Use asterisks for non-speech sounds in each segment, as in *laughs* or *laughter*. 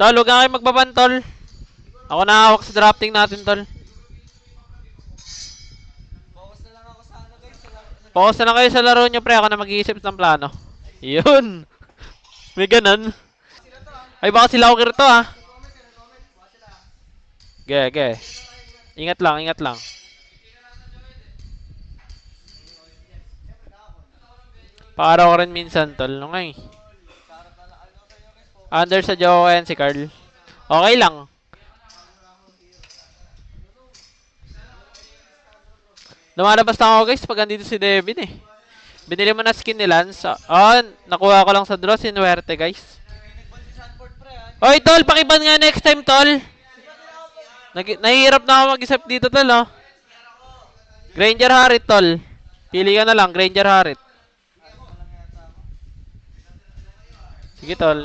Tol, huwag na kayo magbaban, tol. Ako na hawak sa drafting natin, tol. Focus na lang kayo sa laro nyo, pre. Ako na mag-iisip ng plano. Yun. *laughs* May ganun. Ay, baka sila okay rito, ah. Ge, ge. Ingat lang, ingat lang. Para ko rin minsan, tol. No, ngay. Under sa Joken si Carl. Okay lang. Lumalabas na ako guys pag andito si Devin eh. Binili mo na skin ni Lance. Oh, nakuha ko lang sa draw. Sinuwerte guys. Oy, tol, pakiban nga next time, tol. Nag nahihirap na ako mag-isip dito, tol, oh. Granger Harit, tol. Pili ka na lang, Granger Harit. Sige, tol.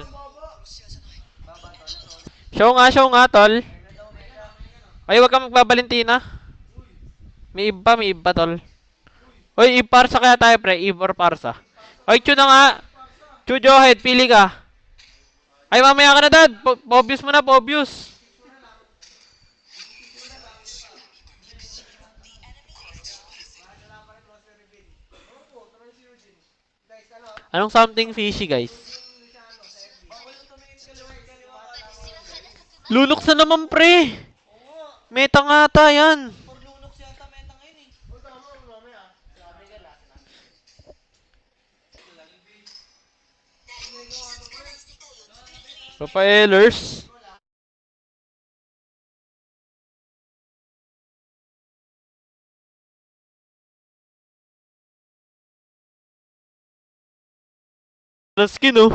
Show nga, show nga, tol. Ay, wag ka magbabalentina. May iba, may iba, tol. Oy, i-parsa kaya tayo, pre. Eve or parsa. Oy, Chu na nga. Chu, Johead, pili ka. Ay, mamaya ka na, dad. Po- Pobius mo na, Pobius. Anong something fishy, guys? Lunok sa naman, pre. Meta nga ata yan. Papaelers. Na skin oh.